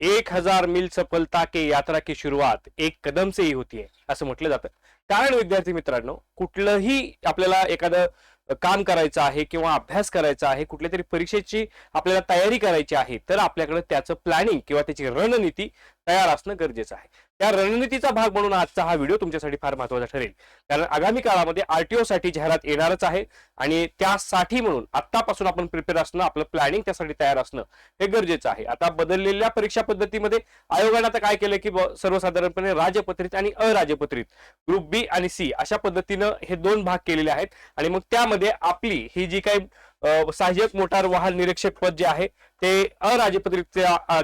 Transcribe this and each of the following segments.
एक हजार मील सफलता के यात्रा की शुरुआत एक कदम से ही होती है असं म्हटलं जातं. कारण विद्यार्थी मित्रांनो कुठलंही आपल्याला एखादं काम करायचं आहे किंवा अभ्यास करायचा आहे कुठल्या तरी परीक्षेची आपल्याला तयारी करायची आहे तर आपल्याकडे त्याचं प्लॅनिंग किंवा त्याची रणनीती तयार असणं गरजेचं आहे. त्या रणनीतीचा भाग म्हणून आजचा हा व्हिडिओ तुमच्यासाठी फार महत्त्वाचा ठरेल. कारण आगामी काळामध्ये आरटीओ साठी जाहिरात येणारच आहे आणि त्यासाठी म्हणून आतापासून आपण प्रिपेअर असणं आपलं प्लॅनिंग त्यासाठी तयार असणं हे गरजेचं आहे. आता बदललेल्या परीक्षा पद्धतीमध्ये आयोगाने आता काय केलं की सर्वसाधारणपणे राजपत्रित आणि अराजपत्रित ग्रुप बी आणि सी अशा पद्धतीनं हे दोन भाग केलेले आहेत. आणि मग त्यामध्ये आपली ही जी काही सहाय्यक मोटार वाहन निरीक्षक पद जे आहे ते अराजपत्रित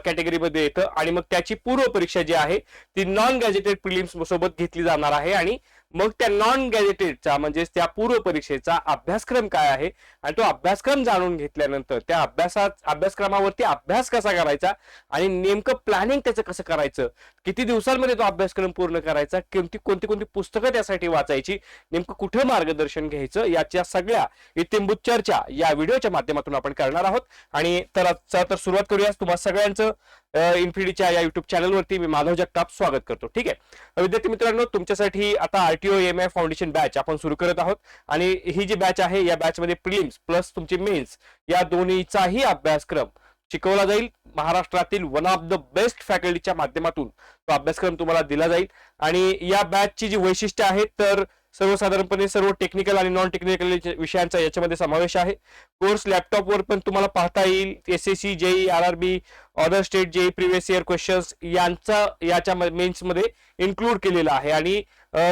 कॅटेगरीमध्ये येतं. आणि मग त्याची पूर्व परीक्षा जी आहे ती नॉन गॅजेटेड प्रिलिम्स सोबत घेतली जाणार आहे. आणि मग त्या नॉन गॅजेटेडचा म्हणजेच त्या पूर्व परीक्षेचा अभ्यासक्रम काय आहे? आणि तो अभ्यासक्रम जाणून घेतल्यानंतर त्या अभ्यासात अभ्यासक्रमावरती अभ्यास कसा करायचा? आणि नेमकं प्लॅनिंग त्याचं कसं करायचं? किती दिवसांमध्ये तो अभ्यासक्रम पूर्ण करायचा? कोणती कोणती कोणती पुस्तकं त्यासाठी वाचायची? नेमकं कुठं मार्गदर्शन घ्यायचं? याच्या सगळ्या इत्यंभूत चर्चा या व्हिडिओच्या माध्यमातून आपण करणार आहोत. आणि तर तर सुरुवात करूया तुम्हाला सगळ्यांचं इन्फिडीच्या या युट्यूब चॅनलवरती मी माधव जगताप स्वागत करतो. ठीक आहे? विद्यार्थी मित्रांनो तुमच्यासाठी आता RTO M I foundation batch आपण सुरू करत आहोत. आणि ही जी बॅच आहे या बॅचमध्ये प्रिलिम्स प्लस तुमची मेन्स या दोन्हीचाही अभ्यासक्रम शिकवला जाईल. महाराष्ट्रातील वन ऑफ द बेस्ट फॅकल्टीच्या माध्यमातून तो अभ्यासक्रम तुम्हाला दिला जाईल. आणि या बॅचची जी वैशिष्ट्य आहेत तर सर्वसाधारणपणे सर्व टेक्निकल आणि नॉन टेक्निकल विषयांचा याच्यामध्ये समावेश आहे. कोर्स लॅपटॉपवर पण तुम्हाला पाहता येईल. S S C JE R R B other state JE previous year questions यांचा याच्या मेन्समध्ये इन्क्लूड केलेला आहे. आणि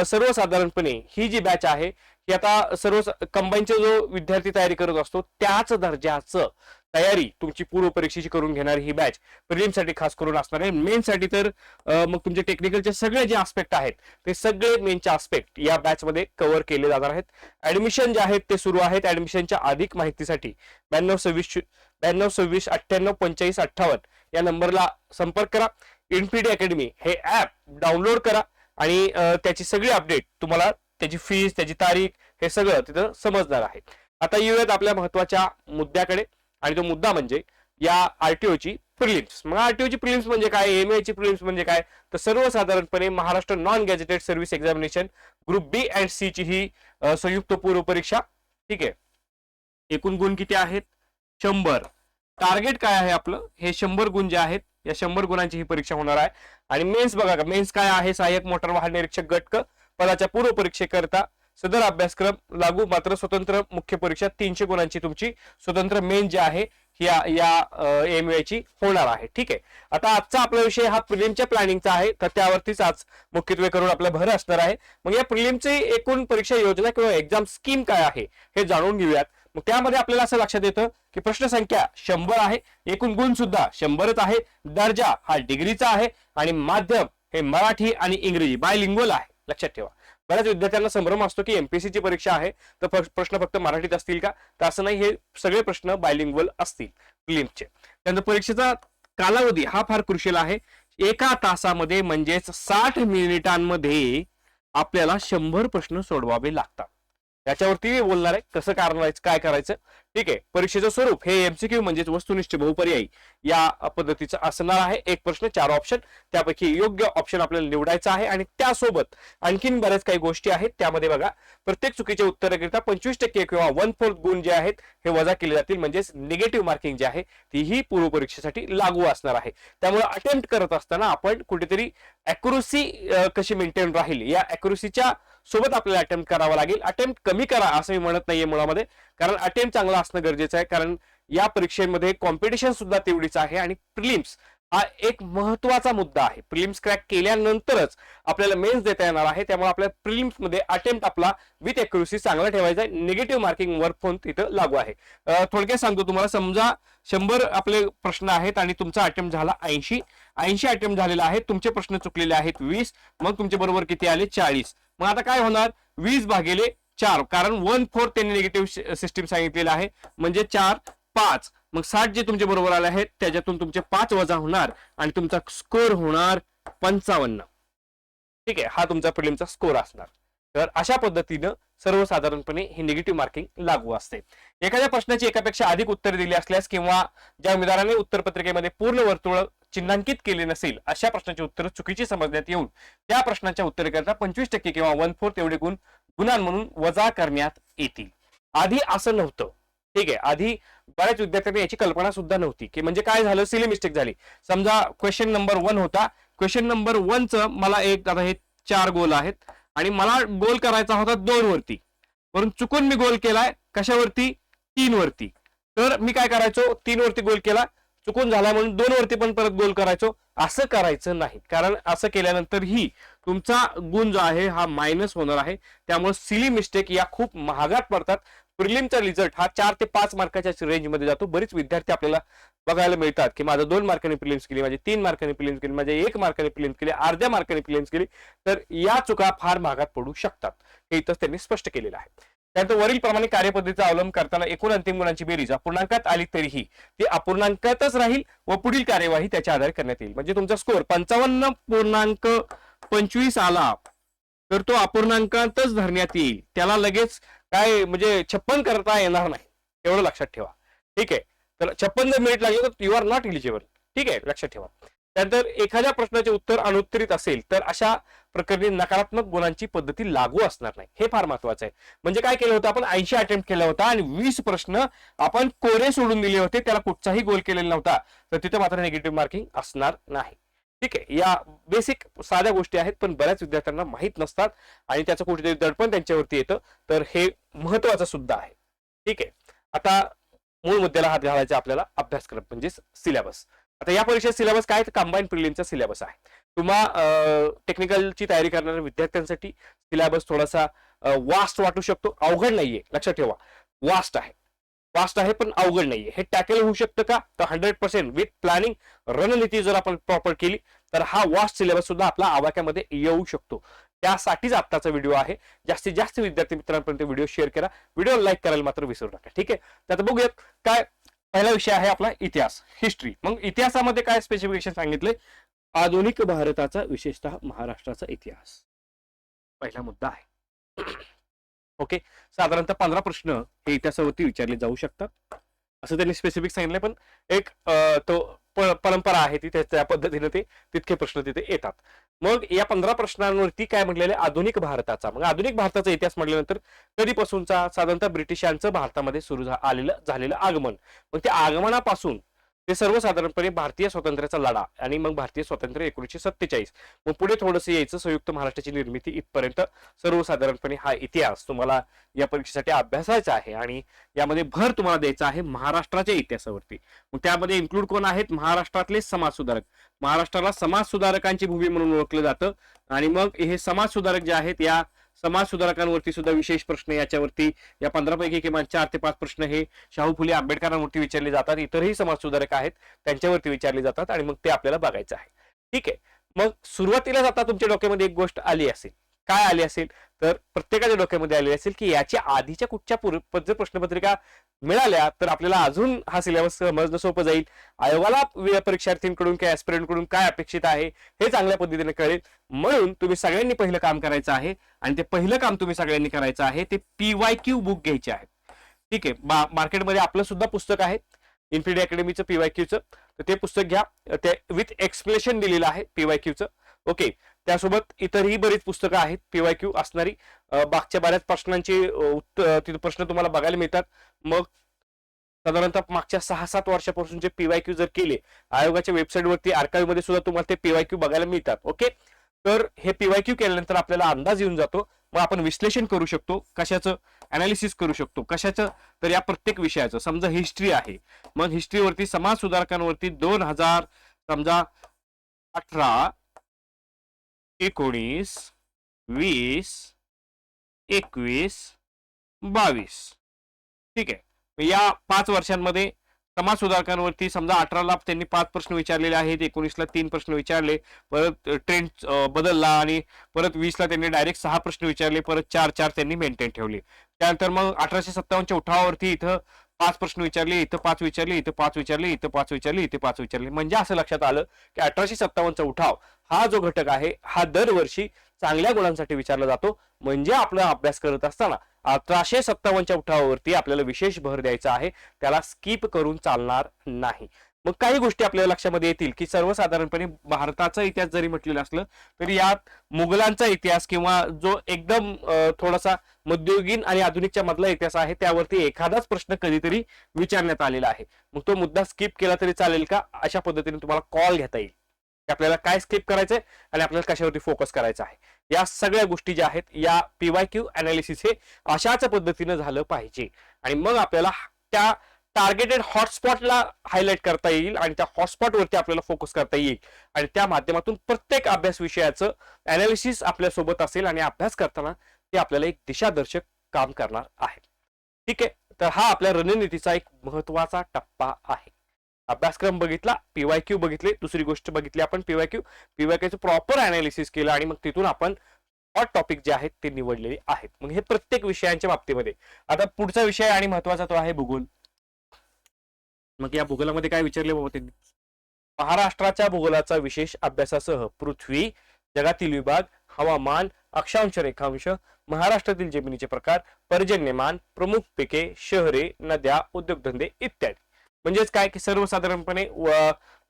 सर्वसाधारणपणे ही जी बॅच आहे ही आता सर्व कंबाईनचा जो विद्यार्थी तयारी करत असतो त्याच दर्जाचं तयारी तुमची पूर्व परीक्षेची करून घेणारी ही बॅच प्रिलिमसाठी खास करून असणार आहे. मेनसाठी तर मग तुमचे टेक्निकलचे सगळे जे आस्पेक्ट आहेत ते सगळे मेनचे आस्पेक्ट या बॅचमध्ये कव्हर केले जाणार आहेत. ऍडमिशन जे आहेत ते सुरू आहेत. ऍडमिशनच्या अधिक माहितीसाठी ब्याण्णव सव्वीस ब्याण्णव सव्वीस अठ्ठ्याण्णव पंचेचाळीस अठ्ठावन्न या नंबरला संपर्क करा. इन्फिडी अकॅडमी हे ऍप डाउनलोड करा आणि त्याची सगळी अपडेट तुम्हाला त्याची फीस त्याची तारीख हे सगळं तिथं समजणार आहे. आता येऊयात आपल्या महत्त्वाच्या मुद्द्याकडे. आणि तो मुद्दा म्हणजे या आरटीओची प्रिलिम्स. मग आरटीओची प्रिलिम्स म्हणजे काय? एम ची प्रिलिम्स म्हणजे काय? तर सर्वसाधारणपणे Maharashtra non gazetted service examination group B and C ची ही संयुक्त पूर्व परीक्षा. ठीक आहे? एकूण गुण किती आहेत? शंभर. टार्गेट काय आहे आपलं? हे शंभर गुण जे आहेत या शंभर गुणांची ही परीक्षा होणार आहे. आणि मेन्स बघा का? मेन्स काय आहे? सहाय्यक मोटार वाहन निरीक्षक गटक पदाच्या पूर्व परीक्षेकरता सदर अभ्यासक्रम लागू मात्र स्वतंत्र मुख्य परीक्षा तीनशे गुणांची तुमची स्वतंत्र मेन जी आहे या या एम ची होणार आहे. ठीक आहे. आता आजचा आपला विषय हा प्रिलिमच्या प्लॅनिंगचा आहे तर त्यावरतीच आज मुख्यत्वे करून आपला भर असणार आहे. मग या प्रिलिमची एकूण परीक्षा योजना किंवा एक्झाम स्कीम काय आहे हे जाणून घेऊयात. मग त्यामध्ये आपल्याला असं लक्षात येतं की प्रश्न संख्या शंभर आहे एकूण गुण सुद्धा शंभरच आहे दर्जा हा डिग्रीचा आहे आणि माध्यम हे मराठी आणि इंग्रजी बायलिंग्वल आहे. लक्षात ठेवा. बऱ्याच विद्यार्थ्यांना संभ्रम असतो की एमपीएससी ची परीक्षा आहे तर प्रश्न फक्त मराठीत असतील का? तर असं नाही हे सगळे प्रश्न बायलिंग्वल असतील क्लिमचे त्यानंतर परीक्षेचा कालावधी हा फार क्रुशियल आहे. एका तासामध्ये म्हणजेच साठ मिनिटांमध्ये आपल्याला शंभर प्रश्न सोडवावे लागतात. याच्यावरती बोलणार आहे कसं करायचं काय करायचं. ठीक आहे परीक्षेचं स्वरूप हे एमसीक्यू म्हणजेच वस्तुनिष्ठ बहुपर्यायी या पद्धतीचं असणार आहे. एक प्रश्न चार ऑप्शन त्यापैकी योग्य ऑप्शन आपल्याला निवडायचा आहे आणि त्यासोबत आणखीन बऱ्याच काही गोष्टी आहेत. त्यामध्ये बघा प्रत्येक चुकीच्या उत्तराकरिता पंचवीस टक्के किंवा वन फोर्थ गुण जे आहेत हे वजा केले जातील. म्हणजेच निगेटिव्ह मार्किंग जे आहे तीही पूर्व परीक्षेसाठी लागू असणार आहे. त्यामुळे अटेम्प्ट करत असताना आपण कुठेतरी अॅक्युरसी कशी मेंटेन राहील? या अॅक्युरसीच्या सोबत आपल्याला अटेम्प्ट करावा लागेल. अटेम्प्ट कमी करा असं मी म्हणत नाहीये मुळामध्ये. कारण अटेम्प्ट चांगला असणं गरजेचं आहे. कारण या परीक्षेमध्ये कॉम्पिटिशन सुद्धा तेवढीच आहे आणि प्रिलिम्स हा एक महत्त्वाचा मुद्दा आहे. प्रिलिम्स क्रॅक केल्यानंतरच आपल्याला मेन्स देता येणार आहे. त्यामुळे आपल्या प्रिलिम्समध्ये अटेम्प्ट आपला विथ अॅक्युरसी चांगला ठेवायचा आहे. निगेटिव्ह मार्किंग वर्क फोन तिथं लागू आहे. थोडक्यात सांगतो तुम्हाला समजा शंभर आपले प्रश्न आहेत आणि तुमचा अटेम्प्ट झाला ऐंशी. ऐंशी अटेम्प्ट झालेला आहे. तुमचे प्रश्न चुकलेले आहेत वीस. मग तुमचे बरोबर किती आले? चाळीस. मग आता काय होणार? वीस भागिले चार कारण वन फोर्थ त्यांनी निगेटिव्ह सिस्टीम सांगितलेलं आहे. म्हणजे चार पाच. मग साठ जे तुमचे बरोबर आले आहेत त्याच्यातून तुमचे पाच वजा होणार आणि तुमचा स्कोर होणार पंचावन्न. ठीक आहे हा तुमचा प्रिलिमचा स्कोर असणार. तर अशा पद्धतीनं सर्वसाधारणपणे हे निगेटिव्ह मार्किंग लागू असते. एखाद्या प्रश्नाची एकापेक्षा अधिक उत्तरे दिली असल्यास किंवा ज्या उमेदवाराने उत्तरपत्रिकेमध्ये पूर्ण वर्तुळ चिन्हांकित केले नसेल अशा प्रश्नाची उत्तरं चुकीची समजण्यात येऊन त्या प्रश्नाच्या उत्तरेकरता पंचवीस टक्के किंवा वन फोर्थ एवढे गुण गुणां म्हणून वजा करण्यात येतील. आधी असं नव्हतं. ठीक आहे आधी बऱ्याच विद्यार्थ्यांनी याची कल्पना सुद्धा नव्हती की म्हणजे काय झालं सिली मिस्टेक झाली. समजा क्वेश्चन नंबर वन होता. क्वेश्चन नंबर वनचं मला एक आता हे चार गोल आहेत आणि मला गोल करायचा होता दोन वरती. म्हणून चुकून मी गोल केलाय कशावरती? तीन वरती. तर मी काय करायचो? तीन वरती गोल केला. चुकून झाला म्हणून दोन वरती पण परत गोल करायचो. असं करायचं नाही. कारण असं केल्यानंतर ही तुमचा गुण जो आहे हा मायनस होणार आहे. त्यामुळे सिली मिस्टेक या खूप महागात पडतात. प्रिलिमचा रिझल्ट हा चार ते पाच मार्काच्या रेंजमध्ये जातो. बरेच विद्यार्थी आपल्याला बघायला मिळतात की माझं दोन मार्काने प्रिलिम्स केली माझी तीन मार्काने प्रिलिम्स केली माझ्या एक मार्काने प्रिलिम्स केली अर्ध्या मार्काने प्रिलिम्स केली. तर या चुका फार महागात पडू शकतात. हे इथंच त्यांनी स्पष्ट केलेलं आहे. त्यानंतर वरील प्रमाणे कार्यपद्धतीचा अवलंब करताना एकूण अंतिम गुणांची बेरीज अपूर्णांकात आली तरीही ती अपूर्णांकातच राहील व पुढील कार्यवाही त्याच्या आधारे करण्यात येईल. म्हणजे तुमचा स्कोअर पंचावन्न पूर्णांक पंचवीस आला तर तो अपूर्णांकातच धरण्यात येईल. त्याला लगेच काय म्हणजे छप्पन करता येणार नाही एवढं लक्षात ठेवा. ठीक आहे? तर छप्पन जर मिनिट लागले तर यू आर नॉट इलिजिबल ठीक आहे? लक्षात ठेवा. त्यानंतर एखाद्या प्रश्नाचे उत्तर अनुत्तरित असेल तर अशा प्रकरणी नकारात्मक गुणांची पद्धती लागू असणार नाही. हे फार महत्वाचं आहे. म्हणजे काय केलं होतं आपण ऐंशी अटेम्प्ट केला होता आणि वीस प्रश्न आपण कोरे सोडून दिले होते त्याला कुठचाही गोल केलेला नव्हता. तर तिथे मात्र निगेटिव्ह मार्किंग असणार नाही. ठीक आहे या बेसिक साध्या गोष्टी आहेत पण बऱ्याच विद्यार्थ्यांना माहीत नसतात आणि त्याचं कुठेतरी दडपण त्यांच्यावरती येतं. तर हे महत्वाचं सुद्धा आहे. ठीक आहे आता मूळ मुद्द्याला हात घालायचा आपल्याला अभ्यासक्रम म्हणजे सिलेबस आता या परीक्षेत सिलेबस काय? तर कंबाईन प्रिलिमचा सिलेबस आहे. तुम्हा टेक्निकलची तयारी करणाऱ्या विद्यार्थ्यांसाठी सिलेबस थोडासा वास्ट वाटू शकतो. अवघड नाहीये. लक्षात ठेवा. वास्ट आहे. वास्ट आहे पण अवघड नाहीये. हे टॅकल होऊ शकतं का? तर हंड्रेड पर्सेंट विथ प्लॅनिंग रणनीती जर आपण प्रॉपर केली तर हा वास्ट सिलेबस सुद्धा आपला आवाक्यामध्ये येऊ शकतो. त्यासाठीच आत्ताचा व्हिडिओ आहे. जास्तीत जास्त विद्यार्थी मित्रांपर्यंत व्हिडिओ शेअर करा. व्हिडिओ लाईक करायला मात्र विसरू नका. ठीक आहे? तर बघूयात काय पहिला विषय आहे आपला इतिहास हिस्ट्री मग इतिहासामध्ये काय स्पेसिफिकेशन सांगितले? आधुनिक भारताचा विशेषतः महाराष्ट्राचा इतिहास. पहिला मुद्दा आहे. ओके साधारणतः पंधरा प्रश्न हे इतिहासावरती विचारले जाऊ शकतात. असं त्यांनी स्पेसिफिक सांगितलं पण एक तो परंपरा आहे ती त्या- पद्धतीने ते तितके प्रश्न तिथे येतात. मग या पंधरा प्रश्नांवरती काय म्हटलेले आधुनिक भारताचा. मग आधुनिक भारताचा इतिहास म्हटल्यानंतर कधीपासूनचा? साधारणतः ब्रिटिशांचं भारतामध्ये सुरू आलेलं झालेलं आगमन. मग त्या आगमनापासून ते सर्वसाधारणपणे भारतीय स्वातंत्र्याचा लढा आणि मग भारतीय स्वातंत्र्य एकोणीसशे सत्तेचाळीस. मग पुढे थोडंसं यायचं संयुक्त महाराष्ट्राची निर्मिती इथपर्यंत. सर्वसाधारणपणे हा इतिहास तुम्हाला या परीक्षेसाठी अभ्यासायचा आहे आणि यामध्ये भर तुम्हाला द्यायचा आहे महाराष्ट्राच्या इतिहासावरती. मग त्यामध्ये इन्क्लूड कोण आहेत? महाराष्ट्रातले समाजसुधारक. महाराष्ट्राला समाज सुधारकांची भूमी म्हणून ओळखलं जातं. आणि मग हे समाजसुधारक जे आहेत या समाज सुधारकांवरती सुद्धा विशेष प्रश्न याच्यावरती या पंधरापैकी किमान चार ते पाच प्रश्न हे शाहू फुले आंबेडकरांवरती विचारले जातात. इतरही समाज सुधारक आहेत त्यांच्यावरती विचारले जातात आणि मग ते आपल्याला बघायचं आहे. ठीक आहे. मग सुरुवातीलाच आता तुमच्या डोक्यामध्ये एक गोष्ट आली असेल. काय आली असेल? तर प्रत्येकाच्या डोक्यामध्ये आलेली असेल की याच्या आधीच्या कुठच्या जर प्रश्नपत्रिका मिळाल्या तर आपल्याला अजून हा सिलेबस समजणं सोपं जाईल. आयोगाला परीक्षार्थींकडून किंवा aspirant कडून काय अपेक्षित आहे हे चांगल्या पद्धतीने कळेल. म्हणून तुम्ही सगळ्यांनी पहिलं काम करायचं आहे आणि ते पहिलं काम तुम्ही सगळ्यांनी करायचं आहे ते पी वाय क्यू बुक घ्यायचे आहे. ठीक आहे मार्केटमध्ये आपलं सुद्धा पुस्तक आहे इन्फिडी अकॅडमीचं पी वाय क्यूचं. ते पुस्तक घ्या ते विथ एक्सप्लेशन दिलेलं आहे पी वाय क्यूचं. ओके त्यासोबत इतरही बरीच पुस्तकं आहेत. पी वाय क्यू असणारी मागच्या बऱ्याच प्रश्नांची उत्तर तिथे प्रश्न तुम्हाला बघायला मिळतात. मग साधारणतः मागच्या सहा सात वर्षापासूनचे पीवाय क्यू जर केले आयोगाच्या वेबसाईटवरती आर्काईव्हमध्ये सुद्धा तुम्हाला ते पीवाय क्यू बघायला मिळतात. ओके? तर हे पीवाय क्यू केल्यानंतर आपल्याला अंदाज येऊन जातो. मग आपण विश्लेषण करू शकतो. कशाचं? अनालिसिस करू शकतो. कशाचं? तर या प्रत्येक विषयाचं. समजा हिस्ट्री आहे. मग हिस्ट्रीवरती समाज सुधारकांवरती दोन हजार समजा अठरा एकोणीस वीस एकवीस बावीस. ठीक आहे. या पाच वर्षांमध्ये समाज सुधारकांवरती समजा अठराला त्यांनी पाच प्रश्न विचारलेले आहेत एकोणीसला तीन प्रश्न विचारले परत ट्रेंड बदलला आणि परत वीसला त्यांनी डायरेक्ट सहा प्रश्न विचारले परत चार चार त्यांनी मेंटेन ठेवले. त्यानंतर मग अठराशे सत्तावन्नच्या उठावावरती इथं पाच प्रश्न विचारले इथं पाच विचारले इथं पाच विचारले इथं पाच विचारले इथे पाच विचारले. म्हणजे असं लक्षात आलं की अठराशे सत्तावन्नचा उठाव हा जो घटक आहे हा दरवर्षी चांगल्या गुणांसाठी विचारला जातो. म्हणजे आपला अभ्यास करत असताना अठराशे सत्तावन्नच्या उठावावरती आपल्याला विशेष भर द्यायचा आहे. त्याला स्किप करून चालणार नाही. मग काही गोष्टी आपल्या लक्षामध्ये येतील की सर्वसाधारणपणे भारताचा इतिहास जरी म्हटलेलं असलं तरी यात मुघलांचा इतिहास किंवा जो एकदम थोडासा मध्ययुगीन आणि आधुनिकच्या मधला इतिहास आहे त्यावरती एखादाच प्रश्न कधीतरी विचारण्यात आलेला आहे. मग तो मुद्दा स्किप केला तरी चालेल का? अशा पद्धतीने तुम्हाला कॉल घेता येईल. की आपल्याला काय स्किप करायचंय आणि आपल्याला कशावरती फोकस करायचा आहे. या सगळ्या गोष्टी ज्या आहेत या पीवाय क्यू अनालिसिस हे अशाच पद्धतीनं झालं पाहिजे. आणि मग आपल्याला त्या टार्गेटेड हॉटस्पॉटला हायलाइट करता येईल आणि त्या हॉटस्पॉटवरती आपल्याला फोकस करता येईल. आणि त्या माध्यमातून प्रत्येक अभ्यास विषयाचं अनालिसिस आपल्यासोबत असेल आणि अभ्यास करताना ते आपल्याला एक दिशादर्शक काम करणार आहे. ठीक आहे? तर हा आपल्या रणनीतीचा एक महत्त्वाचा टप्पा आहे. अभ्यासक्रम बघितला पीवाय क्यू बघितले दुसरी गोष्ट बघितली आपण पीवाय क्यू पीवाय क्यूचं प्रॉपर अनालिसिस केलं आणि मग तिथून आपण हॉट टॉपिक जे आहेत ते निवडलेले आहेत. मग हे प्रत्येक विषयांच्या बाबतीमध्ये. आता पुढचा विषय आणि महत्त्वाचा तो आहे भूगोल. मग या भूगोलामध्ये काय विचारले बाबा त्यांनी? महाराष्ट्राच्या भूगोलाचा विशेष अभ्यासासह पृथ्वी जगातील विभाग हवामान अक्षांश रेखांश महाराष्ट्रातील जमिनीचे प्रकार पर्जन्यमान प्रमुख पिके शहरे नद्या उद्योगधंदे इत्यादी. म्हणजेच काय की सर्वसाधारणपणे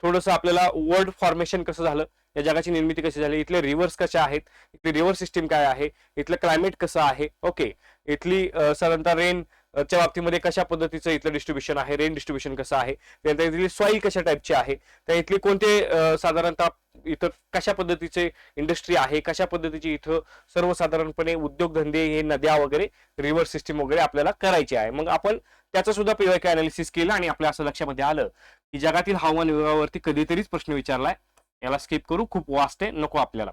थोडस आपल्याला वर्ल्ड फॉर्मेशन कसं झालं? या जगाची निर्मिती कशी झाली? इथले रिव्हर्स कशा आहेत? इथली रिव्हर सिस्टीम काय आहे? इथलं क्लायमेट कसं आहे? ओके इथली साधारणतः रेन च्या बाबतीमध्ये कशा पद्धतीचं इथलं डिस्ट्रीब्युशन आहे? रेन डिस्ट्रीब्युशन कसं आहे? त्यानंतर इथली सॉईल कशा टाईपची आहे? त्या इथली कोणते साधारणतः इथं कशा पद्धतीचे इंडस्ट्री आहे? कशा पद्धतीची इथं सर्वसाधारणपणे उद्योगधंदे हे नद्या वगैरे रिव्हर सिस्टीम वगैरे आपल्याला करायची आहे? मग आपण त्याचं सुद्धा पीवाय अनालिसिस केलं आणि आपल्या असं लक्षामध्ये आलं की जगातील हवामान विभागावरती कधीतरीच प्रश्न विचारलाय. याला स्किप करू खूप वास्ट आहे नको आपल्याला.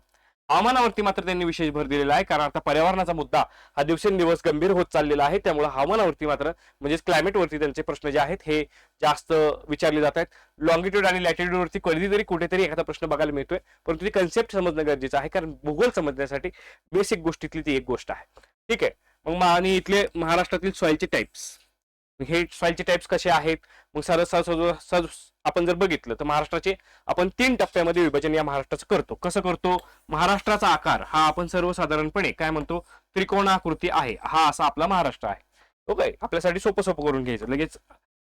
हवामानावरती मात्र त्यांनी विशेष भर दिलेला आहे. कारण आता पर्यावरणाचा मुद्दा हा दिवसेंदिवस गंभीर होत चाललेला आहे. त्यामुळे हवामानावरती मात्र म्हणजेच क्लायमेटवरती त्यांचे प्रश्न जे आहेत हे जास्त विचारले जात आहेत. लॉंगिट्यूड आणि लॅटिट्यूडवरती कधीतरी कुठेतरी एखादा प्रश्न बघायला मिळतोय. परंतु ती कन्सेप्ट समजणं गरजेचं आहे. कारण भूगोल समजण्यासाठी बेसिक गोष्टीतली ती एक गोष्ट आहे. ठीक आहे. मग आणि इथले महाराष्ट्रातील सॉईलचे टाईप्स हे सॉइलचे टाइप्स कसे आहेत? मग सर आपण जर बघितलं तर महाराष्ट्राचे आपण तीन टप्प्यामध्ये विभाजन या महाराष्ट्राचं करतो. कसं करतो? महाराष्ट्राचा आकार हा आपण सर्वसाधारणपणे काय म्हणतो? त्रिकोणाकृती आहे. हा असा आपला महाराष्ट्र आहे. ओके? आपल्यासाठी सोपं सोपं करून घ्यायचं. लगेच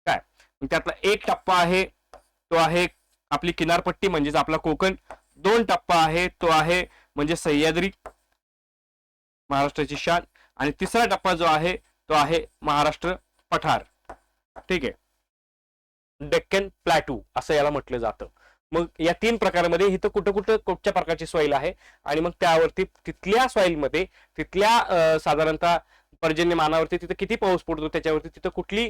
काय? त्यातला एक टप्पा आहे तो आहे आपली किनारपट्टी म्हणजेच आपला कोकण. दोन टप्पा आहे तो आहे म्हणजे सह्याद्री महाराष्ट्राची शान. आणि तिसरा टप्पा जो आहे तो आहे महाराष्ट्र. पठार. ठीक आहे. डेक्कन प्लॅटू असं याला म्हटलं जातं. मग या तीन प्रकारामध्ये इथं कुठं कुठं कुठच्या प्रकारची सॉईल आहे आणि मग त्यावरती तिथल्या सॉईलमध्ये तिथल्या साधारणतः पर्जन्यमानावरती तिथं किती पाऊस पडतो त्याच्यावरती तिथं कुठली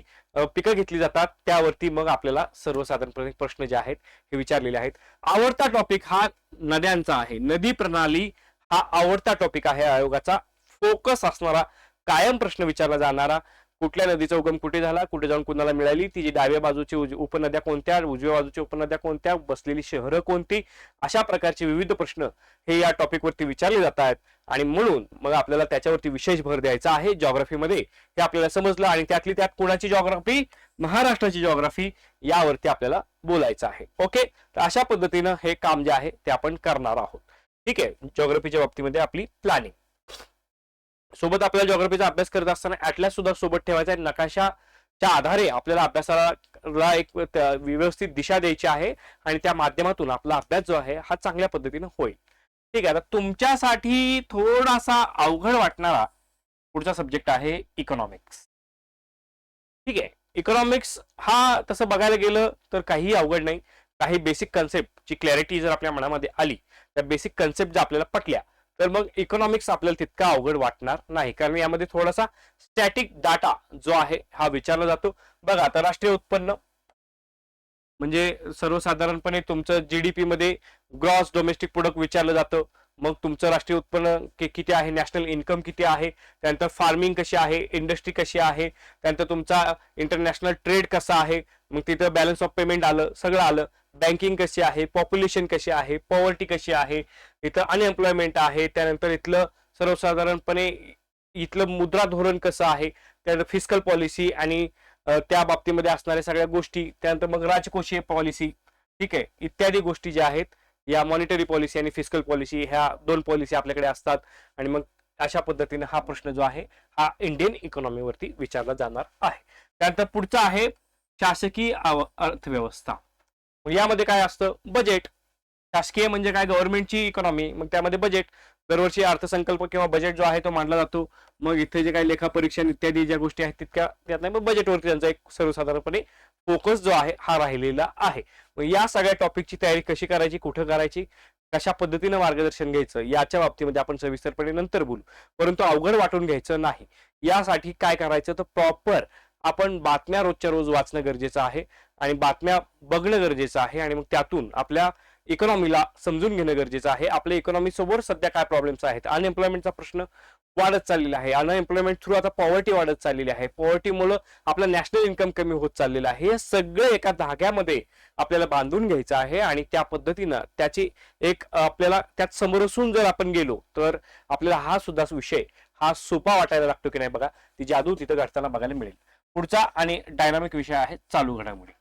पिकं घेतली जातात त्यावरती मग आपल्याला सर्वसाधारणपणे प्रश्न जे आहेत हे विचारलेले आहेत. आवडता टॉपिक हा नद्यांचा आहे. नदी प्रणाली हा आवडता टॉपिक आहे आयोगाचा. फोकस असणारा कायम प्रश्न विचारला जाणारा कुठल्या नदीचा उगम कुठे झाला कुठे जाऊन कुणाला मिळाली तिची डाव्या बाजूची उपनद्या कोणत्या उजव्या बाजूची उपनद्या कोणत्या बसलेली शहरं कोणती अशा प्रकारचे विविध प्रश्न हे या टॉपिकवरती विचारले जात आहेत. आणि म्हणून मग आपल्याला त्याच्यावरती विशेष भर द्यायचा आहे जॉग्राफीमध्ये हे आपल्याला समजलं आणि त्यातली त्यात कोणाची जॉग्राफी महाराष्ट्राची जॉग्राफी यावरती आपल्याला बोलायचं आहे. ओके तर अशा पद्धतीनं हे काम जे आहे ते आपण करणार आहोत. ठीक आहे? जॉग्राफीच्या बाबतीमध्ये आपली प्लॅनिंग सोबत आपल्याला जॉग्राफीचा अभ्यास करत असताना ॲटलास सुद्धा सोबत ठेवायचा आहे. नकाशाच्या आधारे आपल्याला अभ्यासाला एक व्यवस्थित दिशा द्यायची आहे आणि त्या माध्यमातून आपला अभ्यास जो आहे हा चांगल्या पद्धतीने होईल. ठीक आहे आता तुमच्यासाठी थोडासा अवघड वाटणारा पुढचा सब्जेक्ट आहे इकॉनॉमिक्स ठीक आहे इकॉनॉमिक्स हा तसं बघायला गेलं तर काही अवघड नाही. काही बेसिक कन्सेप्ट ची क्लॅरिटी जर आपल्या मनामध्ये आली त्या बेसिक कन्सेप्ट जर आपल्याला पटल्या तर मग इकॉनॉमिक्स आपल्याला तितका अवघड वाटणार नाही. कारण यामध्ये थोडासा स्टॅटिक डाटा जो आहे हा विचारला जातो. बघा आता राष्ट्रीय उत्पन्न. म्हणजे सर्वसाधारणपणे तुमचं जीडीपी मध्ये ग्रॉस डोमेस्टिक प्रोडक्ट विचारलं जातं. मग तुमचं राष्ट्रीय उत्पन्न किती आहे? नॅशनल इन्कम किती आहे? त्यानंतर फार्मिंग कशी आहे? इंडस्ट्री कशी आहे? त्यानंतर तुमचा इंटरनॅशनल ट्रेड कसा आहे? मग तिथं बॅलन्स ऑफ पेमेंट आलं सगळं आलं. बँकिंग कशी आहे? पॉप्युलेशन कशी आहे? पॉवर्टी कशी आहे? इथं अनएम्प्लॉयमेंट आहे त्यानंतर इथलं सर्वसाधारणपणे इथलं मुद्रा धोरण कसं आहे त्यानंतर फिजिकल पॉलिसी आणि त्या बाबतीमध्ये असणाऱ्या सगळ्या गोष्टी त्यानंतर मग राजकोषीय पॉलिसी ठीक आहे? इत्यादी गोष्टी ज्या आहेत या मॉनिटरी पॉलिसी आणि फिजिकल पॉलिसी ह्या दोन पॉलिसी आपल्याकडे असतात. आणि मग अशा पद्धतीने हा प्रश्न जो आहे हा इंडियन इकॉनॉमीवरती विचारला जाणार आहे. त्यानंतर पुढचा आहे शासकीय अर्थव्यवस्था. यामध्ये काय असतं? बजेट शासकीय म्हणजे काय गव्हर्नमेंटची इकॉनॉमी मग त्यामध्ये बजेट दरवर्षी अर्थसंकल्प किंवा बजेट जो आहे तो मांडला जातो. मग इथे जे काही लेखापरीक्षण इत्यादी ज्या गोष्टी आहेत तितक्या त्यात नाही मग बजेटवरती त्यांचा एक सर्वसाधारणपणे फोकस जो आहे हा राहिलेला आहे. मग या सगळ्या टॉपिकची तयारी कशी करायची कुठं करायची कशा पद्धतीनं मार्गदर्शन घ्यायचं याच्या बाबतीमध्ये आपण सविस्तरपणे नंतर बोलू. परंतु अवघड वाटून घ्यायचं नाही. यासाठी काय करायचं तर प्रॉपर आपण बातम्या रोजच्या रोज वाचणं गरजेचं आहे. आणि बातम्या बघणं गरजेचं आहे. आणि मग त्यातून आपल्या इकॉनॉमीला समजून घेणं गरजेचं आहे. आपल्या इकॉनॉमी समोर सध्या काय प्रॉब्लेम्स आहेत? अनएम्प्लॉयमेंटचा प्रश्न वाढत चाललेला आहे. अनएम्प्लॉयमेंट थ्रू आता पॉवर्टी वाढत चाललेली आहे. पॉवर्टीमुळं आपलं नॅशनल इन्कम कमी होत चाललेलं आहे. हे सगळं एका धाग्यामध्ये आपल्याला बांधून घ्यायचं आहे आणि त्या पद्धतीनं त्याची एक आपल्याला त्यात समरसून जर आपण गेलो तर आपल्याला हा सुद्धा विषय हा सोपा वाटायला लागतो की नाही बघा. ती जादू तिथं घडताना बघायला मिळेल. पुढचा आणि डायनामिक विषय आहे चालू घडामोडी.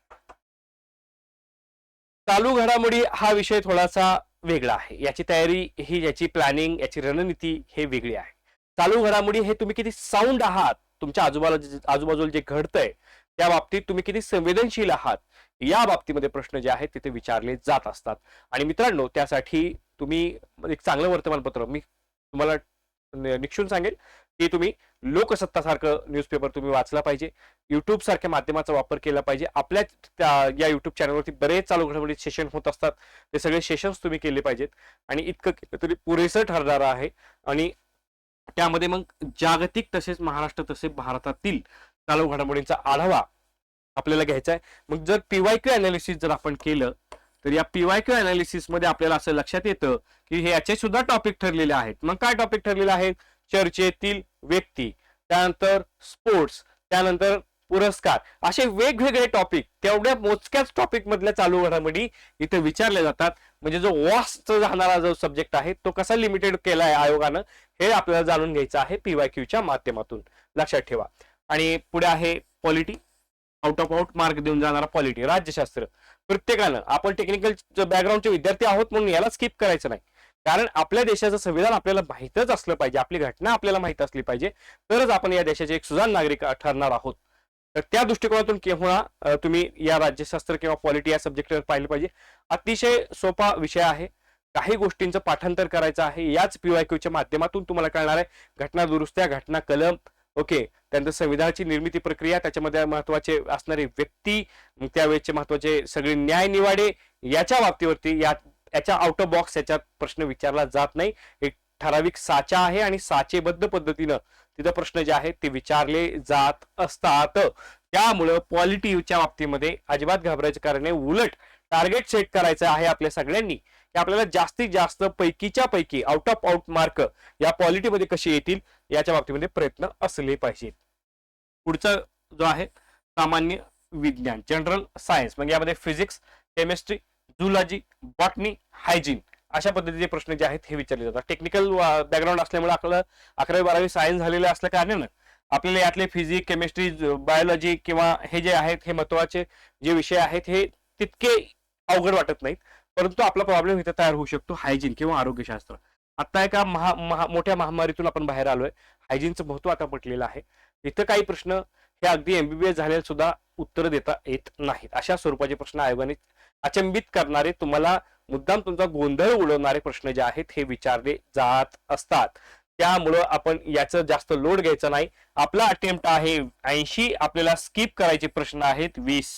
चालू घडामोडी हा विषय थोडासा वेगळा आहे. याची तयारी ही याची प्लॅनिंग याची रणनीती हे वेगळी आहे. चालू घडामोडी हे तुम्ही किती साऊंड आहात तुमच्या आजूबाजूला आजूबाजूला जे घडतंय त्या बाबतीत तुम्ही किती संवेदनशील आहात या बाबतीमध्ये प्रश्न जे आहेत तिथे विचारले जात असतात. आणि मित्रांनो त्यासाठी तुम्ही एक चांगलं वर्तमानपत्र मी तुम्हाला निक्षून सांगेल. की तुम्ही लोकसत्ता सारखं न्यूजपेपर तुम्ही वाचला पाहिजे. युट्यूब सारख्या माध्यमाचा वापर केला पाहिजे. आपल्या त्या- या युट्यूब चॅनलवरती बरेच चालू घडामोडी सेशन होत असतात. ते सगळे सेशन्स तुम्ही केले पाहिजेत. आणि इतकं केलं तरी पुरेसं ठरणार आहे. आणि त्यामध्ये मग जागतिक तसेच महाराष्ट्र तसेच भारतातील चालू घडामोडींचा आढावा आपल्याला घ्यायचा आहे. मग जर पीवाय क्यू अनालिसिस जर आपण केलं तर या पीवाय क्यू अनालिसिसमध्ये आपल्याला असं लक्षात येतं की हे याचे सुद्धा टॉपिक ठरलेले आहेत. मग काय टॉपिक ठरलेले आहेत? चर्चेतील व्यक्ती त्यानंतर स्पोर्ट्स त्यानंतर पुरस्कार असे वेगवेगळे टॉपिक तेवढ्या मोजक्याच टॉपिक मधल्या चालू घडामोडी इथे विचारल्या जातात. म्हणजे जो वॉस्ट राहणारा जो सब्जेक्ट आहे तो कसा लिमिटेड केला आहे आयोगानं हे आपल्याला जाणून घ्यायचं आहे पीवाय क्यूच्या माध्यमातून. लक्षात ठेवा. आणि पुढे आहे polity out of out mark देऊन जाणारा पॉलिटी राज्यशास्त्र. प्रत्येकानं आपण टेक्निकल बॅकग्राऊंडचे विद्यार्थी आहोत म्हणून याला स्किप करायचं नाही. कारण आपल्या देशाचं संविधान आपल्याला माहीतच असलं पाहिजे. आपली घटना आपल्याला माहीत असली पाहिजे. तरच आपण या देशाचे एक सुजाण नागरिक ठरणार आहोत. तर त्या दृष्टिकोनातून केव्हा तुम्ही या राज्यशास्त्र किंवा पॉलिटी या सब्जेक्टवर पाहिलं पाहिजे? अतिशय सोपा विषय आहे. काही गोष्टींचं पाठांतर करायचं आहे. याच पीवायक्यूच्या माध्यमातून तुम्हाला कळणार आहे. घटना दुरुस्त्या घटना कलम ओके. त्यानंतर संविधानाची निर्मिती प्रक्रिया त्याच्यामध्ये महत्त्वाचे असणारे व्यक्ती त्यावेळेचे महत्त्वाचे सगळे न्याय निवाडे याच्या बाबतीवरती या याच्या आउट ऑफ बॉक्स याच्यात प्रश्न विचारला जात नाही. एक ठराविक साचा आहे आणि साचेबद्ध पद्धतीनं तिथं प्रश्न जे आहेत ते विचारले जात असतात. त्यामुळं पॉलिटिव्हच्या बाबतीमध्ये अजिबात घाबरायचं कारण नाही. उलट टार्गेट सेट करायचं आहे आपल्या सगळ्यांनी. की आपल्याला जास्तीत जास्त पैकीच्या पैकी आउट ऑफ आउट मार्क या पॉलिटीमध्ये कसे येतील याच्या बाबतीमध्ये प्रयत्न असले पाहिजेत. पुढचा जो आहे सामान्य विज्ञान जनरल सायन्स म्हणजे यामध्ये physics chemistry zoology botany hygiene अशा पद्धतीचे प्रश्न जे आहेत हे विचारले जातात. टेक्निकल बॅकग्राऊंड असल्यामुळे आपल्याला अकरावी बारावी सायन्स झालेलं असल्या कारणानं आपल्याला यातले फिजिक केमिस्ट्री बायोलॉजी किंवा हे जे आहेत हे महत्त्वाचे जे विषय आहेत हे तितके अवघड वाटत नाहीत. परंतु आपला प्रॉब्लेम इथे तयार होऊ शकतो हायजीन किंवा आरोग्यशास्त्र. आता एका महा महा मोठ्या महामारीतून आपण बाहेर आलोय. हायजीनचं महत्त्व आता पटलेलं आहे. इथं काही प्रश्न हे अगदी एमबीबीएस झालेले सुद्धा उत्तर देता येत नाहीत. अशा स्वरूपाचे प्रश्न आयोगाने अचंबित करणारे तुम्हाला मुद्दाम तुमचा गोंधळ उडवणारे प्रश्न जे आहेत हे विचारले जात असतात. त्यामुळं आपण याचं जास्त लोड घ्यायचं नाही. आपला अटेम्प्ट आहे ऐंशी आपल्याला स्किप करायचे प्रश्न आहेत वीस.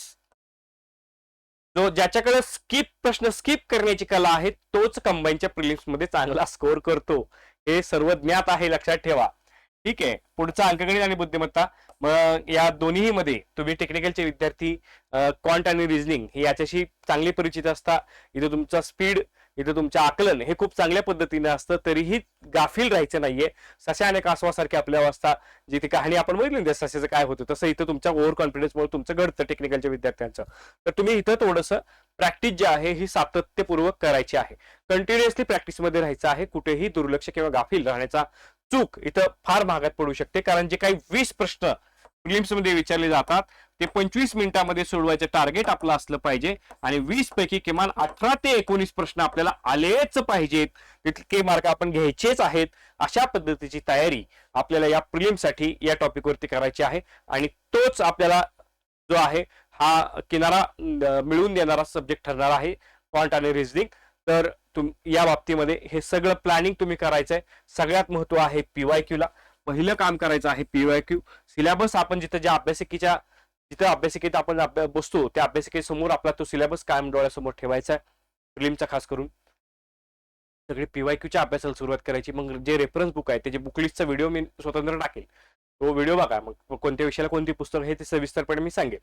जो ज्याच्याकडे स्किप प्रश्न स्किप करण्याची कला आहे तोच कंबाईनच्या प्रिलिम्समध्ये चांगला स्कोअर करतो. हे सर्व ज्ञात आहे लक्षात ठेवा. ठीक आहे. पुढचा अंकगणित आणि बुद्धिमत्ता. मग या दोन्ही मध्ये तुम्ही टेक्निकलचे विद्यार्थी क्वांट आणि रिझनिंग हे याच्याशी चांगली परिचित असता. इथं तुमचा स्पीड इथं तुमचं आकलन हे खूप चांगल्या पद्धतीने असतं. तरीही गाफील राहायचं नाहीये. सस्या आणि कासवासारखी आपल्या अवस्था जिथे कहाणी आपण बघितली ना ससेचं काय होतं तसं इथं तुमच्या ओव्हर कॉन्फिडन्समुळे तुमचं घडतं टेक्निकलच्या विद्यार्थ्यांचं. तर तुम्ही इथं थोडंसं प्रॅक्टिस जी आहे ही सातत्यपूर्वक करायची आहे. कंटिन्युअसली प्रॅक्टिसमध्ये राहायचं आहे. कुठेही दुर्लक्ष किंवा गाफील राहण्याचा चूक इथं फार महागात पडू शकते. कारण जे काही वीस प्रश्नमध्ये विचारले जातात ते पंचवीस मिनिटांमध्ये सोडवायचं टार्गेट आपलं असलं पाहिजे. आणि वीस पैकी किमान अठरा ते एकोणीस प्रश्न आपल्याला आलेच पाहिजेत. तितके मार्क आपण घ्यायचेच आहेत. अशा पद्धतीची तयारी आपल्याला या प्रिलिमसाठी या टॉपिकवरती करायची आहे. आणि तोच आपल्याला जो आहे हा किनारा मिळवून देणारा सब्जेक्ट ठरणार आहे. क्वांट आणि रिझनिंग तर तुम या बाबतीमध्ये हे सगळं प्लॅनिंग तुम्ही करायचं आहे सगळ्यात महत्त्व आहे पीवाय क्यूला पहिलं काम करायचं आहे पीवाय क्यू सिलेबस आपण जिथं ज्या अभ्यासिकेच्या जिथं अभ्यासिकेत आपण बसतो त्या अभ्यासिकेसमोर आपला तो सिलेबस कायम डोळ्यासमोर ठेवायचा आहे. प्रिलिमचा खास करून. सगळे पीवाय क्यूच्या अभ्यासाला सुरुवात करायची. मग जे रेफरन्स बुक आहे त्याचे बुकलिस्टचा व्हिडिओ मी स्वतंत्र टाकेल. तो व्हिडिओ बघा. मग कोणत्या विषयाला कोणती पुस्तक हे ते सविस्तरपणे मी सांगेन.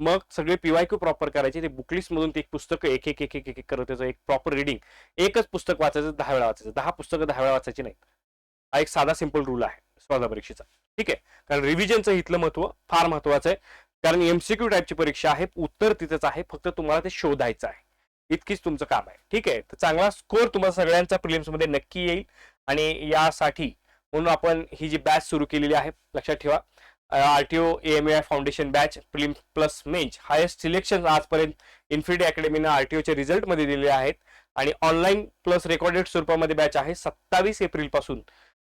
मग सगळे पीवायक्यू प्रॉपर करायचे. ते बुकलिस्ट मधून ते एक पुस्तक एक एक एक एक एक करत त्याचं एक प्रॉपर रिडिंग एकच पुस्तक वाचायचं दहा वेळा वाचायचं. दहा पुस्तकं दहा वेळा वाचायची नाही हा एक साधा सिंपल रूल आहे स्पर्धा परीक्षेचा. ठीक आहे? कारण रिव्हिजनचं इथलं महत्त्व फार महत्वाचं आहे. कारण एमसीक्यू टाईपची परीक्षा आहे. उत्तर तिथंच आहे. फक्त तुम्हाला ते शोधायचं आहे. इतकीच तुमचं काम आहे. ठीक आहे? तर चांगला स्कोर तुम्हाला सगळ्यांचा प्रिलिम्समध्ये नक्की येईल. आणि यासाठी म्हणून आपण ही जी बॅच सुरू केलेली आहे लक्षात ठेवा. RTO M A foundation batch prelim plus mains highest selection आजपर्यंत इन्फिनिटी अकॅडमीनं आरटीओच्या रिझल्ट रिझल्टमध्ये दिलेले आहेत. आणि ऑनलाईन प्लस रेकॉर्डेड स्वरूपामध्ये बॅच आहे सत्तावीस एप्रिलपासून.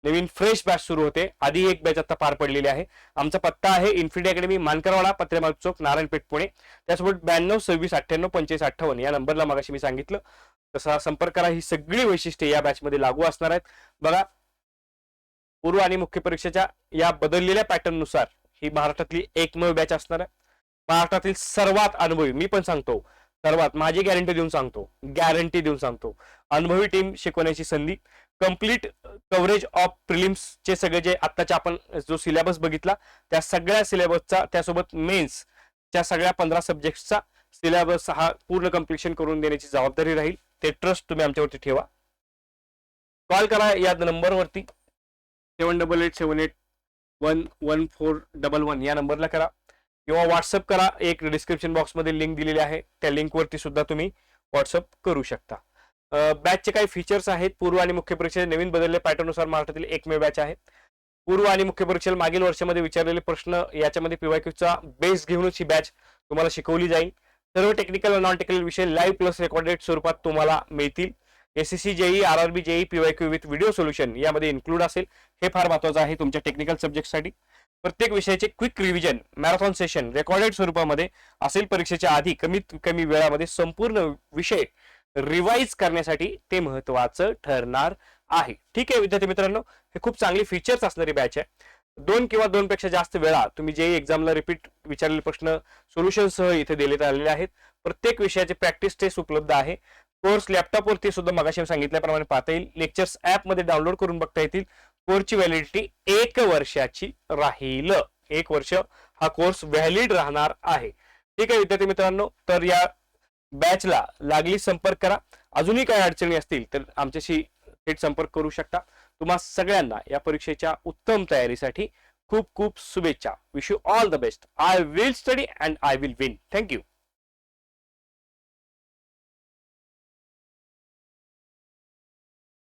नवीन फ्रेश बॅच सुरू होते. आधी एक बॅच आता पार पडलेली आहे. आमचा पत्ता आहे इन्फिनिटी अकॅडमी मानकरवाडा पत्रेमाल चौक नारायणपेठ पुणे. त्यासोबत ब्याण्णव सव्वीस अठ्ठ्याण्णव पंचेचाळीस अठ्ठावन्न या नंबरला मागाशी मी सांगितलं. तसा संपर्क करा. ही सगळी वैशिष्ट्ये या बॅचमध्ये लागू असणार आहेत. बघा पूर्व आणि मुख्य परीक्षेच्या या बदललेल्या पॅटर्ननुसार ही महाराष्ट्रातली एकमेव बॅच असणार आहे. महाराष्ट्रातील सर्वात अनुभवी मी पण सांगतो सर्वात माझी गॅरंटी देऊन सांगतो गॅरंटी देऊन सांगतो अनुभवी टीम शिकवण्याची संधी कंप्लीट कव्हरेज ऑफ प्रिलिम्सचे सगळे जे आत्ताचे आपण जो सिलेबस बघितला त्या सगळ्या सिलेबसचा त्यासोबत मेन्सच्या सगळ्या पंधरा सब्जेक्टचा सिलेबस हा पूर्ण कम्प्लिशन करून देण्याची जबाबदारी राहील. ते ट्रस्ट तुम्ही आमच्यावरती ठेवा. कॉल करा या नंबरवरती seven double eight seven eight one one four double one या नंबरला करा. किंवा व्हॉट्सअप करा. एक डिस्क्रिप्शन बॉक्समध्ये लिंक दिलेली आहे. त्या लिंकवरती सुद्धा तुम्ही व्हॉट्सअप करू शकता. बॅचचे काही फीचर्स आहेत. पूर्व आणि मुख्य परीक्षेचे नवीन बदलले पॅटर्ननुसार महाराष्ट्रातील एकमेव बॅच आहे. पूर्व आणि मुख्य परीक्षेला मागील वर्षामध्ये विचारलेले प्रश्न याच्यामध्ये पीवायक्यूचा बेस घेऊनच ही बॅच तुम्हाला शिकवली जाईल. सर्व टेक्निकल आणि नॉन टेक्निकल विषय लाईव्ह प्लस रेकॉर्डेड स्वरूपात तुम्हाला मिळतील. SSC JE R R B JE PYQ with video solution यामध्ये इन्क्लूड असेल. हे फार महत्वाचं आहे तुमच्या टेक्निकल सब्जेक्टसाठी प्रत्येक विषयाचे quick revision marathon session recorded स्वरूपामध्ये असेल परीक्षेच्या आधी कमीत कमी वेळामध्ये संपूर्ण विषय रिवाईज करण्यासाठी ते महत्वाचं ठरणार आहे. ठीक आहे विद्यार्थी मित्रांनो हे खूप चांगली फीचर्स असणारी बॅच आहे. दोन किंवा दोन पेक्षा जास्त वेळा तुम्ही जे एक्झामला रिपीट विचारलेले प्रश्न सोल्युशन सह इथे देण्यात आलेले आहेत. प्रत्येक विषयाचे प्रॅक्टिस टेस्ट उपलब्ध आहे. कोर्स लॅपटॉपवरती सुद्धा मगाशी सांगितल्याप्रमाणे पाहता येईल. लेक्चर्स ॲपमध्ये डाउनलोड करून बघता येतील. कोर्सची व्हॅलिडिटी एक वर्षाची राहील. एक वर्ष हा कोर्स व्हॅलिड राहणार आहे. ठीक आहे विद्यार्थी मित्रांनो तर या बॅचला लागली संपर्क करा. अजूनही काही अडचणी असतील तर आमच्याशी थेट संपर्क करू शकता. तुम्हा सगळ्यांना या परीक्षेच्या उत्तम तयारीसाठी खूप खूप शुभेच्छा. Wish you all the best I will study and I will win thank you